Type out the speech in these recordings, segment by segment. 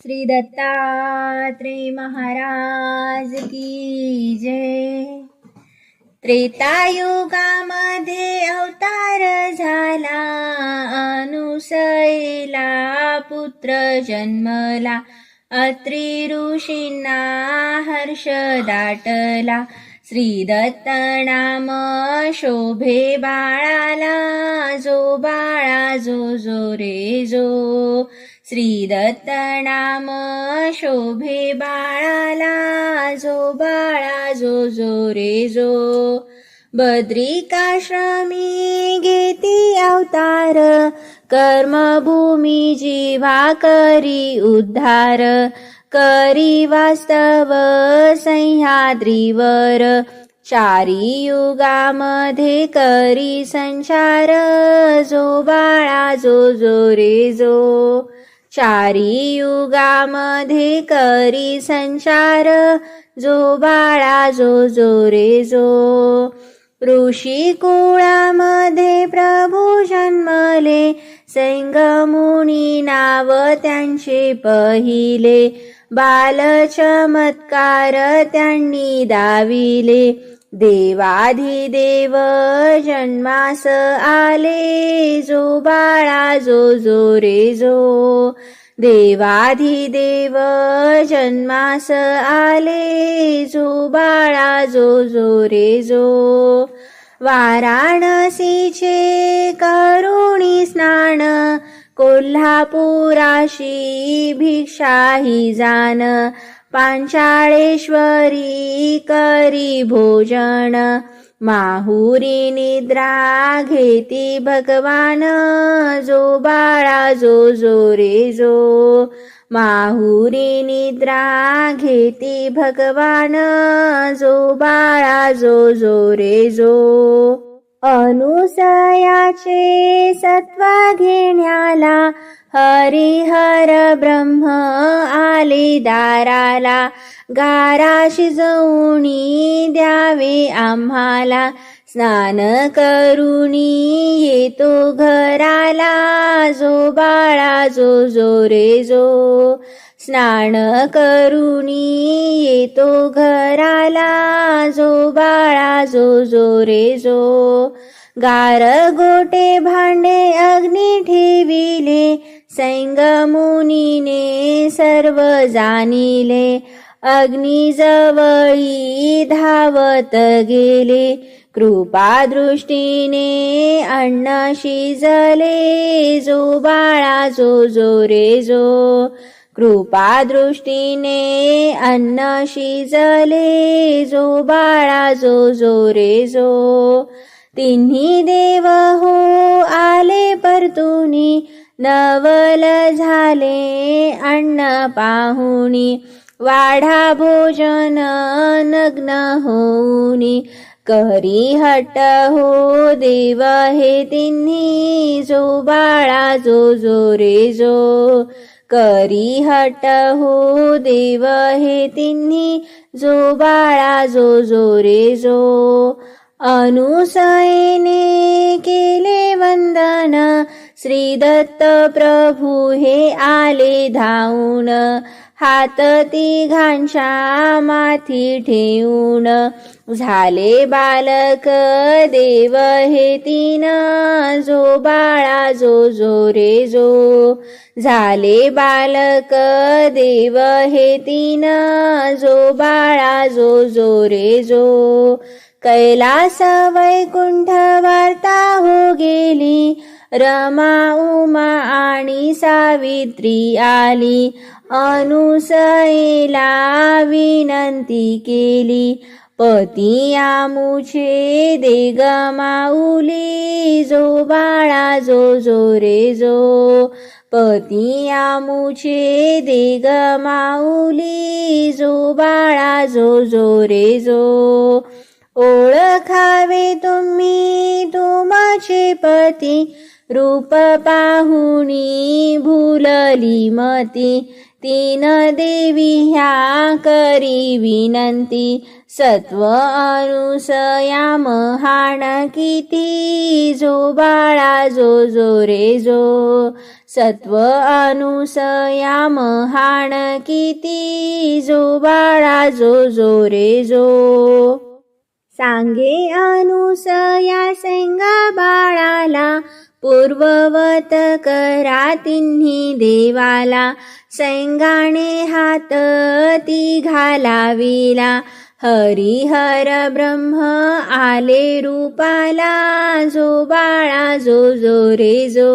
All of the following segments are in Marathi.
श्री दत्तात्रय महाराज की जय। त्रेतायुगामध्ये अवतार झाला अनुसयला पुत्र जन्मला अत्रि ऋषींना हर्ष दाटला श्री दत्त नाम शोभे बाळाला जो बाळा जो जो रे जो श्रीदत्त नाम शोभे बाळाला जो बाळा जो जो रे जो. बद्रिकाश्रमी घेती अवतार कर्मभूमी जीवा करी उद्धार. करी वास्तव सह्याद्रीवर चारी युगामध्ये करी संचार जो बाळा जो जो रे जो. चारी युगामध्ये करी संचार जो बाळा जो जो रे जो ऋषी कुळामध्ये प्रभू जन्मले सैंगमुनी नाव त्यांचे पहिले बाल चमत्कार त्यांनी दाविले. देवाधिदेव जन्मास आले जो बाळा जो जो रे जो. देवाधिदेव जन्मास आले जो बाळा जो जो रे जो. वाराणसीचे करुणी स्नान कोल्हापुराशी भिक्षाही जान. पांचाळेश्वरी करी भोजन माहुरी निद्रा घेती भगवान जो बाळा जो जो रे जो. माहुरी निद्रा घेती भगवान जो बाळा जो जो रे जो. अनुसयाचे सत्व घेण्याला हरिहर ब्रह्म आले दाराला. गारा शिजवणी द्यावे आम्हाला. स्नान करुणी येतो घराला जो बाळा जो जो रे जो. स्नान करुणी येतो घराला जो बाळा जो जो रे जो. गार गोटे भांडे अग्नी ठेविले सैंगमुनीने सर्व जाणिले. अग्नी जवळी धावत गेले कृपा दृष्टीने अन्न शिजले जो बाळा जो जो रे जो. कृपा दृष्टीने अन्न शिजले जो बाळा जो जो रे जो. तिन्ही देव हो आले परतुनी नवल झाले अन्न पाहुणी वाढा भोजन नग्न होऊनी करी हट्ट हो देव हे तिन्ही जो बाळा जो जो रे जो करी हट हो देव हे तिन्ही जो बाळा जो जो रे जो अनुसयने केले वंदन. श्री दत्त प्रभू हे आले धावून. हात तिघांच्या माथी ठेवून. झाले बालक देव हे तीन. जो बाळा जो जो रे जो. झाले बालक देव हे तीन. जो बाळा जो जो रे जो. कैलास वैकुंठ वार्ता हो गेली. रमा उमा आणि सावित्री आली. अनुसयेला विनंती केली. पती आमुचे देग माऊली जो बाळा जो जो रे जो पती आमुचे देग माऊली जो बाळा जो जो रे जो ओळखावे तुम्ही तुमचे पती. रूप पाहुणी भुलली मती. तीन देवी ह्या करी विनंती. सत्व अनुसया महान किती? जो बाळा जो जो रे जो. सत्व अनुसया महान किती? जो बाळा जो जो रे जो. सांगे अनुसया सेंगा बाळाला पूर्ववत करा तिन्ही देवाला सैंगाणे हात ती घालाविला. हरिहर ब्रह्म आले रूपाला जो बाळा जो जो रे जो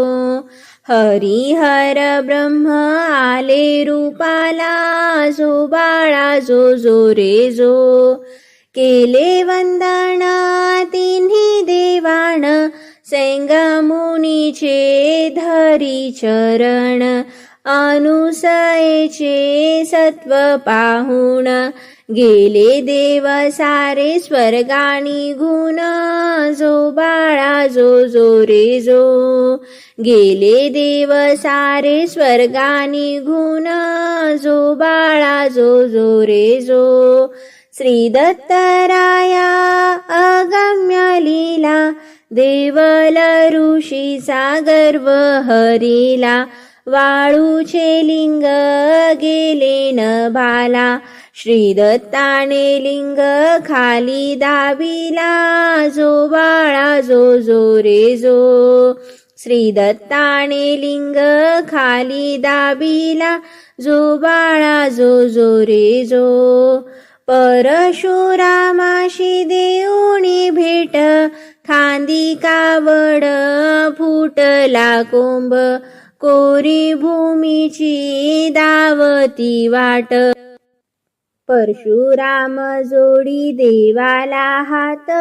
हरिहर ब्रह्म आले रूपाला जो बाळा जो जो रे जो केले वंदना तिन्ही देवाण मुनीचे धरी चरण अनुसयेचे सत्व पाहुण गेले देव सारे स्वर्गाणी गुण जो बाळा जो जो रे जो गेले देव सारे स्वर्गानी गुण जो बाळा जो जो रे जो श्री दत्तराया अगम्य लीला देवल ऋषीचा गर्व हरिला वाळूचे लिंग गेले न भाला श्री दत्ताने लिंग खाली दाबिला जो बाळा जो जो रे जो श्री दत्ताने लिंग खाली दाबिला जो बाळा जो जो रे जो परशुरामाशी देऊणी भेट खांदी कावड फुटला कोंब कोरी भूमीची दावती वाट. परशुराम जोडी देवाला हात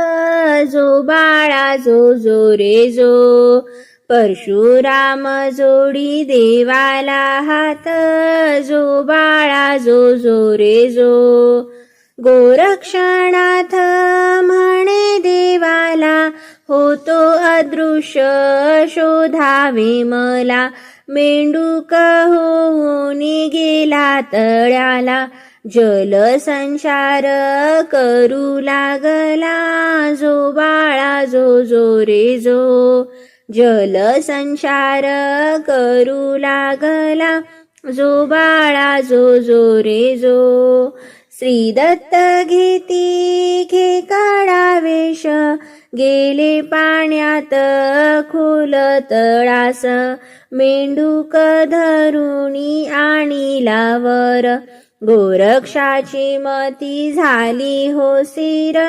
जो बाळा जो जो रे जो. परशुराम जोडी देवाला हात जो बाळा जो जो रे जो. गोरक्षणाथ म्हणे देवाला होतो अदृश्य शोधावे मला. मेंडूक होऊन गेला तळ्याला जलसंचार करू लागला जो बाळा जो जो रे जो. जलसंचार करू लागला जो बाळा जो जो रे जो. श्री दत्त घेती घे काढावेश गेले पाण्यात खोल तळास. मेंढूक धरुणी आणि लावर गोरक्षाची मती झाली हो सिर.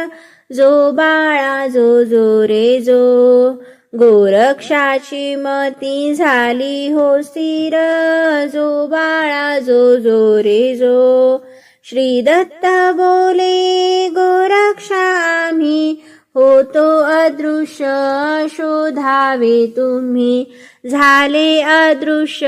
जो बाळा जो जो रे जो गोरक्षाची मती झाली हो सिर. जो बाळा जो जो रे जो श्री दत्त बोले गोरक्षामी होतो अदृश्य शोधावे तुम्ही. झाले अदृश्य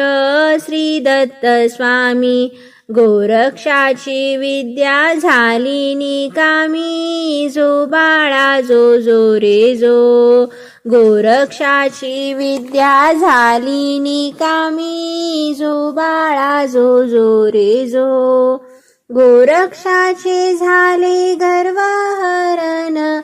श्री दत्त स्वामी गोरक्षाची विद्या झाली निकामी. जो बाळा जो जो रे जो गोरक्षाची विद्या झाली निकामी. जो बाळा जो जो रे जो गोरक्षाचे झाले गर्वहरण.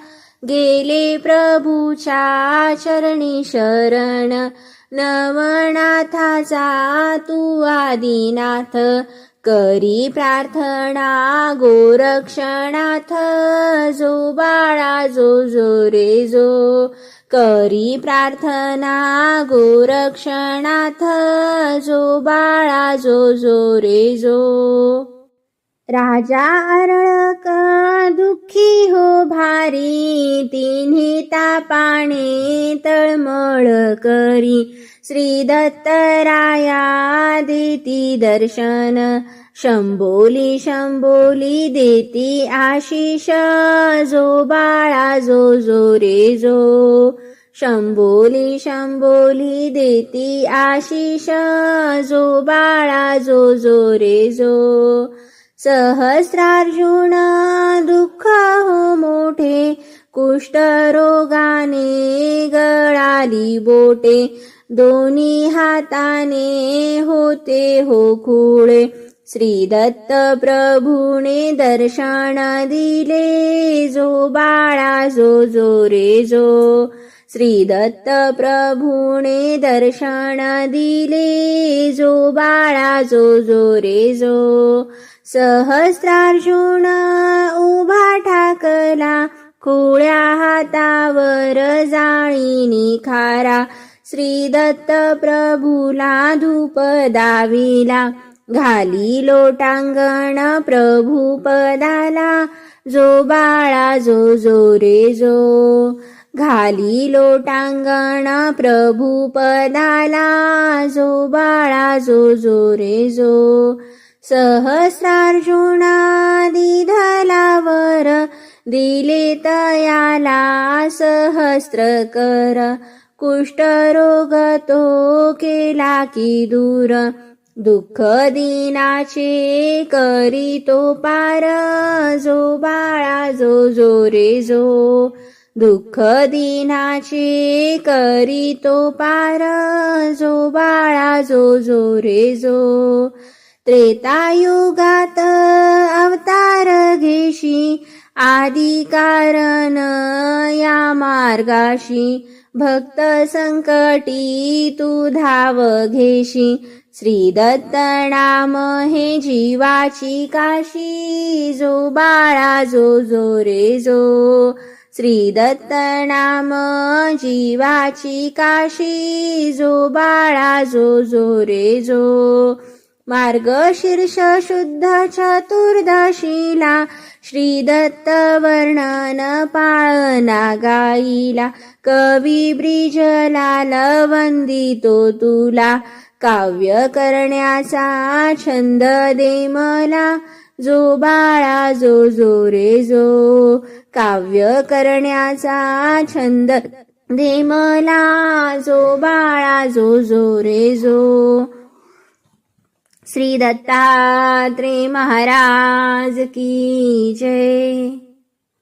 गेले प्रभूच्या चरणी शरण. नवनाथाचा तू आदिनाथ. करी प्रार्थना गोरक्षणाथ. जो बाळा जो जो रे जो करी प्रार्थना गोरक्षणाथ. जो बाळा जो जो रे जो राजा अरळक दुःखी हो भारी तिन्ही तापाने तळमळ करी. श्री दत्तराया देती दर्शन शंभोली शंभोली देती आशिष जो बाळा जो जो रे जो. शंभोली शंभोली देती आशिष जो बाळा जो जो रे जो. सहस्रार्जुना दुःख हो मोठे कुष्ठरोगाने गळाली बोटे. दोन्ही हाताने होते हो खुळे. श्री दत्त प्रभूने दर्शन दिले जो बाळा जो जो रे जो श्री दत्त प्रभूने दर्शन दिले जो बाळा जो जो रे जो सहस्रार्जुन उभा ठाकला खुळ्या हातावर जाळीनी खारा. श्री दत्त प्रभूला धूप दाविला घाली लोटांगण प्रभू पदाला. जो बाळा जो जो रे जो घाली लोटांगण प्रभू पदाला. जो बाळा जो जो रे जो सहस्रार्जुनादी धलावर दिले तयाला सहस्त्र कर. कुष्ठरोग तो केला की दूर. दुःख दिनाचे करी तो पार. जो बाळा जो जो रे जो दुःख दिनाचे करी तो पार. जो बाळा जो जो रे जो त्रेतायुगात अवतार घेशी आदि कारण या मार्गाशी भक्त संकटी तू धाव घेशी श्री दत्त नाम हे जीवाची काशी जो बाळा जो जो रे जो श्री दत्त नाम जीवाची काशी जो बाळा जो जो रे जो मार्गशीर्ष शुद्ध चतुर्दशीला श्री दत्त वर्णन पाळना गाईला कवी ब्रिजलाल वंदितो तुला काव्य करण्याचा छंद दे मला जो बाळा जो जो रे जो काव्य करण्याचा छंद दे मला जो बाळा जो जो रे जो श्री दत्तात्रे महाराज की जय।